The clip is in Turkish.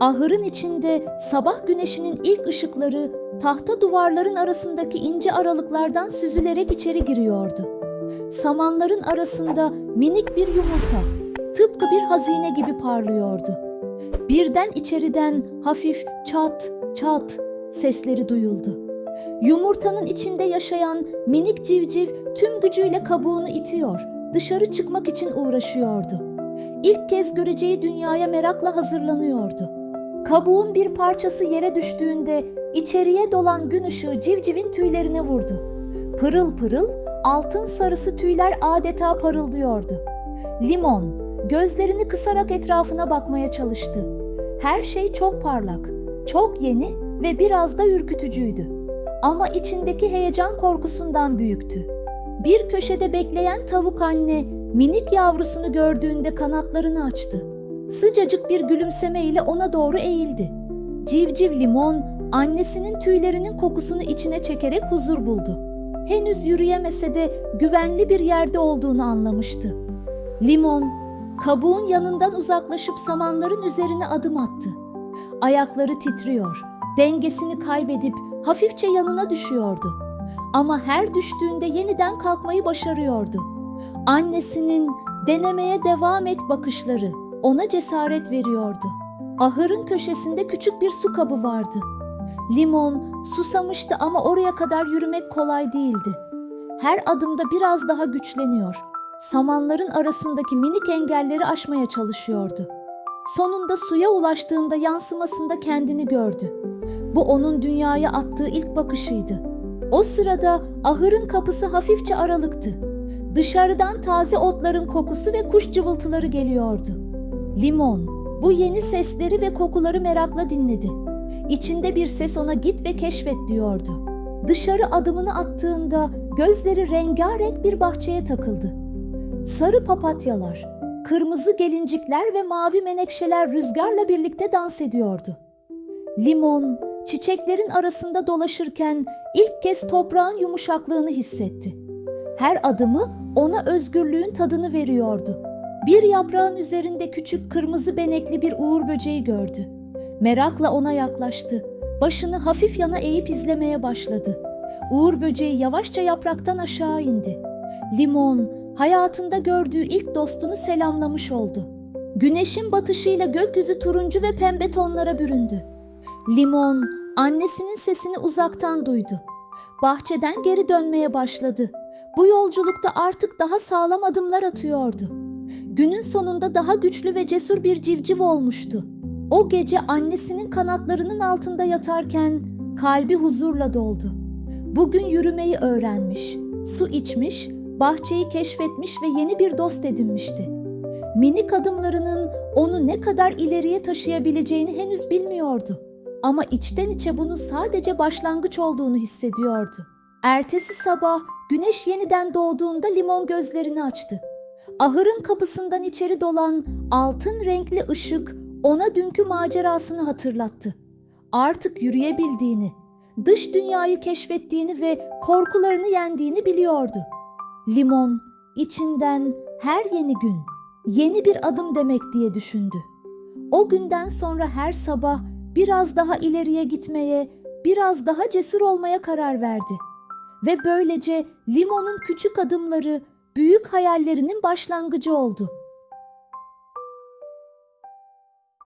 Ahırın içinde sabah güneşinin ilk ışıkları tahta duvarların arasındaki ince aralıklardan süzülerek içeri giriyordu. Samanların arasında minik bir yumurta, tıpkı bir hazine gibi parlıyordu. Birden içeriden hafif çat çat sesleri duyuldu. Yumurtanın içinde yaşayan minik civciv tüm gücüyle kabuğunu itiyor, dışarı çıkmak için uğraşıyordu. İlk kez göreceği dünyaya merakla hazırlanıyordu. Kabuğun bir parçası yere düştüğünde içeriye dolan gün ışığı civcivin tüylerine vurdu. Pırıl pırıl altın sarısı tüyler adeta parıldıyordu. Limon gözlerini kısarak etrafına bakmaya çalıştı. Her şey çok parlak, çok yeni ve biraz da ürkütücüydü. Ama içindeki heyecan korkusundan büyüktü. Bir köşede bekleyen tavuk anne minik yavrusunu gördüğünde kanatlarını açtı. Sıcacık bir gülümseme ile ona doğru eğildi. Civciv limon annesinin tüylerinin kokusunu içine çekerek huzur buldu. Henüz yürüyemese de güvenli bir yerde olduğunu anlamıştı. Limon kabuğun yanından uzaklaşıp samanların üzerine adım attı. Ayakları titriyor, dengesini kaybedip hafifçe yanına düşüyordu. Ama her düştüğünde yeniden kalkmayı başarıyordu. Annesinin denemeye devam et bakışları ona cesaret veriyordu. Ahırın köşesinde küçük bir su kabı vardı. Limon susamıştı ama oraya kadar yürümek kolay değildi. Her adımda biraz daha güçleniyor. Samanların arasındaki minik engelleri aşmaya çalışıyordu. Sonunda suya ulaştığında yansımasında kendini gördü. Bu onun dünyaya attığı ilk bakışıydı. O sırada ahırın kapısı hafifçe aralıktı. Dışarıdan taze otların kokusu ve kuş cıvıltıları geliyordu. Limon bu yeni sesleri ve kokuları merakla dinledi. İçinde bir ses ona git ve keşfet diyordu. Dışarı adımını attığında gözleri rengarenk bir bahçeye takıldı. Sarı papatyalar, kırmızı gelincikler ve mavi menekşeler rüzgarla birlikte dans ediyordu. Limon, çiçeklerin arasında dolaşırken ilk kez toprağın yumuşaklığını hissetti. Her adımı ona özgürlüğün tadını veriyordu. Bir yaprağın üzerinde küçük kırmızı benekli bir uğur böceği gördü. Merakla ona yaklaştı. Başını hafif yana eğip izlemeye başladı. Uğur böceği yavaşça yapraktan aşağı indi. Limon, hayatında gördüğü ilk dostunu selamlamış oldu. Güneşin batışıyla gökyüzü turuncu ve pembe tonlara büründü. Limon, annesinin sesini uzaktan duydu. Bahçeden geri dönmeye başladı. Bu yolculukta artık daha sağlam adımlar atıyordu. Günün sonunda daha güçlü ve cesur bir civciv olmuştu. O gece annesinin kanatlarının altında yatarken kalbi huzurla doldu. Bugün yürümeyi öğrenmiş, su içmiş, bahçeyi keşfetmiş ve yeni bir dost edinmişti. Minik adımlarının onu ne kadar ileriye taşıyabileceğini henüz bilmiyordu. Ama içten içe bunun sadece başlangıç olduğunu hissediyordu. Ertesi sabah güneş yeniden doğduğunda limon gözlerini açtı. Ahırın kapısından içeri dolan altın renkli ışık ona dünkü macerasını hatırlattı. Artık yürüyebildiğini, dış dünyayı keşfettiğini ve korkularını yendiğini biliyordu. Limon içinden her yeni gün yeni bir adım demek diye düşündü. O günden sonra her sabah biraz daha ileriye gitmeye, biraz daha cesur olmaya karar verdi. Ve böylece Limon'un küçük adımları büyük hayallerinin başlangıcı oldu.